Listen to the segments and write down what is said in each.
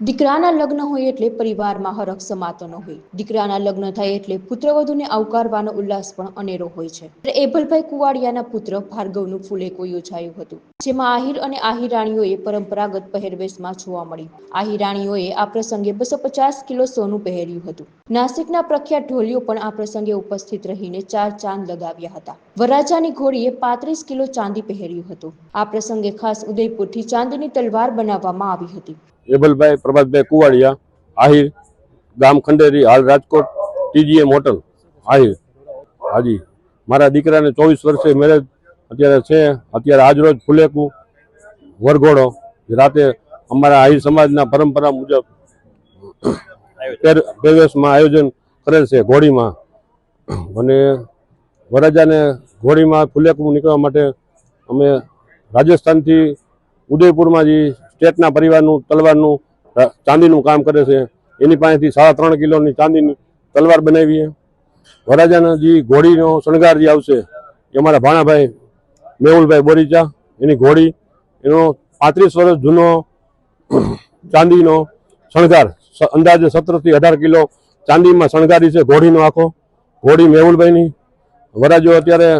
દીકરાના લગ્ન હોય એટલે પરિવારમાં હરખ સમાતો ન હોય. દીકરાના લગ્ન થાય એટલે પુત્રવધુને આવકારવાનો ઉલ્લાસ પણ અનેરો હોય છે. એભલભાઈ કુવાડિયાના પુત્ર ભાર્ગવનું ફૂલેકો યોજાયું હતું. જેમાં આહિર અને આહિરાણીઓએ પરંપરાગત પહેરવેશમાં જોવા મળી આહિરાણીઓએ આ પ્રસંગે બસો પચાસ કિલો સોનું પહેર્યું હતું. નાસિકના પ્રખ્યાત ઢોલિયો પણ આ પ્રસંગે ઉપસ્થિત રહીને ચાર ચાંદ લગાવ્યા હતા. વરાજાની ઘોડીએ પાંત્રીસ કિલો ચાંદી પહેર્યું હતું. આ પ્રસંગે ખાસ ઉદયપુરથી ચાંદીની તલવાર બનાવવામાં આવી હતી. એબલભાઈ, પ્રભાતભાઈ કુવાડિયા, આહિર, ગામ ખંડેરી, હાલ રાજકોટ ટીજીએમ હોટલ આહિર. હાજી, મારા દીકરાને ચોવીસ વર્ષે મેરેજ અત્યારે છે. અત્યારે આજરોજ ફુલેકું વરઘોડો. રાતે અમારા આહિર સમાજના પરંપરા મુજબ પહેર- પહેરવેશમાં આયોજન કરેલ છે ઘોડીમાં. અને વરરાજાને ઘોડીમાં ફુલેકું નીકળવા માટે અમે રાજસ્થાનથી ઉદયપુરમાં જે સ્ટેટના પરિવારનું, તલવારનું ચાંદીનું કામ કરે છે. એની પાસેથી સાડા ત્રણ કિલોની ચાંદીની તલવાર બનાવીએ. વરાજાના જે ઘોડીનો શણગાર જે આવશે. એ અમારા ભાણાભાઈ મેહુલભાઈ બોરીચા, એની ઘોડી, એનો પાંત્રીસ વર્ષ જૂનો ચાંદીનો શણગાર અંદાજે સત્તરથી અઢાર કિલો ચાંદીમાં શણગારી છે ઘોડીનો આખો. ઘોડી મેહુલભાઈની. વરાજો અત્યારે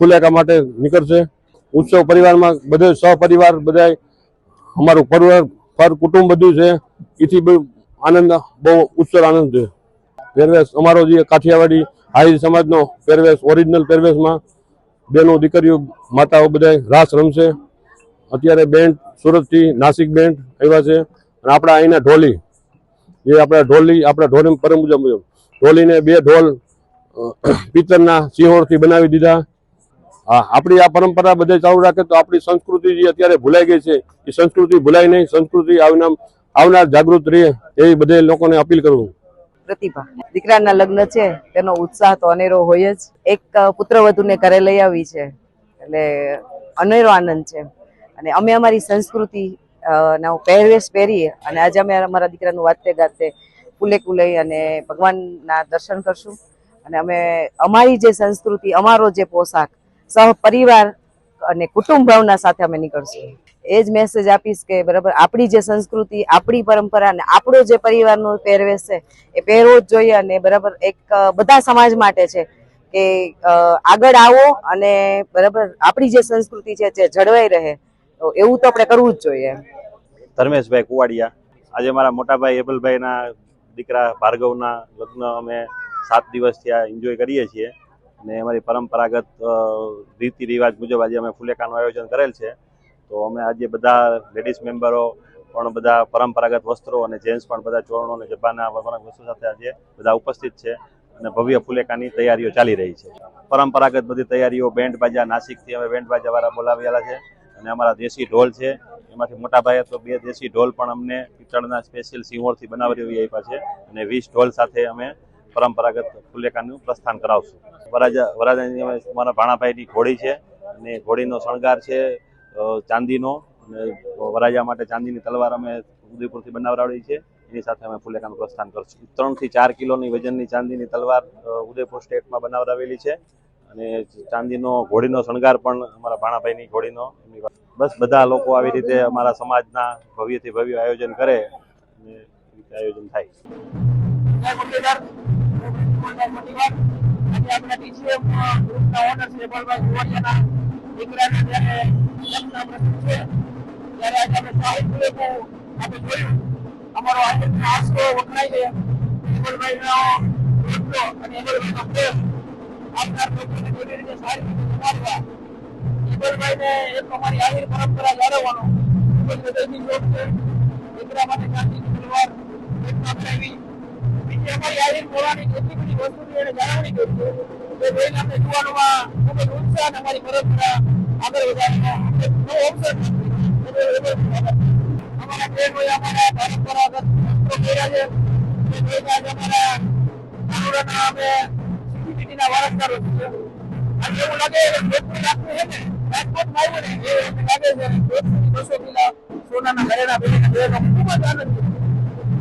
ફુલેકા માટે નીકળશે. ઉત્સવ પરિવારમાં બધે સહપરિવાર બધા અમારું પરિવાર, પર કુટુંબ બધું છે. એથી બહુ આનંદ, બહુ ઉત્સર આનંદ છે. પહેરવેશ, અમારો જે કાઠિયાવાડી હાઈ સમાજનો પહેરવેશ ઓરિજિનલ પહેરવેશમાં બેનો દીકરીઓ, માતાઓ બધા રાસ રમશે. અત્યારે બેન્ડ સુરતથી નાસિક બેન્ડ આવ્યા છે. અને આપણા અહીંના ઢોલી, એ આપણા ઢોલી આપણા ઢોલી પરમ મુજબ મુજબ. ઢોલીને બે ઢોલ પિત્તરના સિંહોરથી બનાવી દીધા. હા, આપણી આ પરંપરા બધે ચાલુ રાખે તો આપણી સંસ્કૃતિ જે અત્યારે ભૂલાઈ ગઈ છે, એ સંસ્કૃતિ ભૂલાય નહીં, સંસ્કૃતિ આવનાર આવનાર જાગૃત રહે, એવી બધે લોકોને અપીલ કરું પ્રતિભા. દીકરાના લગ્ન છે, તેનો ઉત્સાહ તો અનેરો હોય જ. એક પુત્રવધુને ઘરે લઈ આવી છે, એટલે અનેરો આનંદ છે. અને અમે અમારી સંસ્કૃતિ ના પહેરવેશ પહેરીએ અને આજે અમે અમારા દીકરાનું વાતે ગાતે કુલે કુલે અને ભગવાનના દર્શન કરશું. અને અમે અમારી જે સંસ્કૃતિ, અમારો જે પોશાક સહપરિવાર અને કુટુંબ ભાવના સાથે અમે નીકળશું. એ જ મેસેજ આપીશ કે બરાબર, આપણી જે સંસ્કૃતિ, આપણી પરંપરા અને આપણો જે પરિવારનો પહેરવેશ છે, એ પહેરવો જ જોઈએ અને બરાબર એક બધા સમાજ માટે છે કે આગળ આવો અને બરાબર આપણી જે સંસ્કૃતિ છે જે જળવાઈ રહે. તો એવું તો આપણે કરવું જ જોઈએ. ધર્મેશભાઈ કુવાડિયા, આજે મારા મોટાભાઈ એબલભાઈના દીકરા ભાર્ગવના લગ્ન અમે સાત દિવસથી આ એન્જોય કરીએ છીએ. અને અમારી પરંપરાગત રીતિ રિવાજ મુજબ આજે અમે ફુલેકાનું આયોજન કરેલ છે. તો અમે આજે બધા લેડીઝ મેમ્બરો પણ બધા પરંપરાગત વસ્ત્રો અને જેન્ટ્સ પણ બધા ચોરણો અને જબ્બાના વસ્ત્રો સાથે આજે બધા ઉપસ્થિત છે અને ભવ્ય ફુલેકાની તૈયારીઓ ચાલી રહી છે. પરંપરાગત બધી તૈયારીઓ બેન્ડ બાજા, નાસિકથી અમે બેન્ડ બાજા વાળા બોલાવેલા છે અને અમારા દેશી ઢોલ છે. એમાંથી મોટા ભાઈએ તો બે દેશી ઢોલ પણ અમને પિત્તળના સ્પેશિયલ સિંહોરથી બનાવી આપ્યા છે અને વીસ ઢોલ સાથે અમે પરંપરાગત ફુલેકાનું પ્રસ્થાન કરાવશું. વરાજા વરાજાની અમારા મારા ભાણાભાઈની ઘોડી છે અને ઘોડીનો શણગાર છે ચાંદીનો. અને વરાજા માટે ચાંદીની તલવાર અમે ઉદયપુરથી બનાવડાવી છે. એની સાથે અમે ફુલેકાનું પ્રસ્થાન કરશું. ત્રણથી ચાર કિલોની વજનની ચાંદીની તલવાર ઉદયપુર સ્ટેટમાં બનાવડાવેલી છે. અને ચાંદીનો, ઘોડીનો શણગાર પણ અમારા ભાણાભાઈની ઘોડીનો. બસ બધા લોકો આવી રીતે અમારા સમાજના ભવ્યથી ભવ્ય આયોજન કરે અને આયોજન થાય. મુરલીધર હું મુરલીધર આજે આપણા ટીસીએમ ગ્રુપના ઓનર બળભાઈ કુવાડિયાના દીકરાના જ્યારે લગ્ન પ્રસંગ છે ત્યારે આજે સાહિત્ય અમારો આજે આંસકો વખણાય છે એબલભાઈનો એટલો અને એક અમારી આહિર પરંપરા જાળવવાનો ખૂબ છે દીકરા માટે કરાવી બીજી અમારી આહિર મોરાની કેટલી બધી વસ્તુની એને જાળવણી કરી છે જ ઉત્સાહ અમારી પરંપરા આગળ વધારવાનો અવસર મળ્યો. અમારા બહેનોએ અમારા પરંપરાગત વસ્ત્રો છે નાનુડાના અમે સિટીના વારસદારો છીએ અને એવું લાગે જોધપુર છે ને ને લાગે છે જોધપુરની બસો કિલા સોનાના ખૂબ જ આનંદ થયો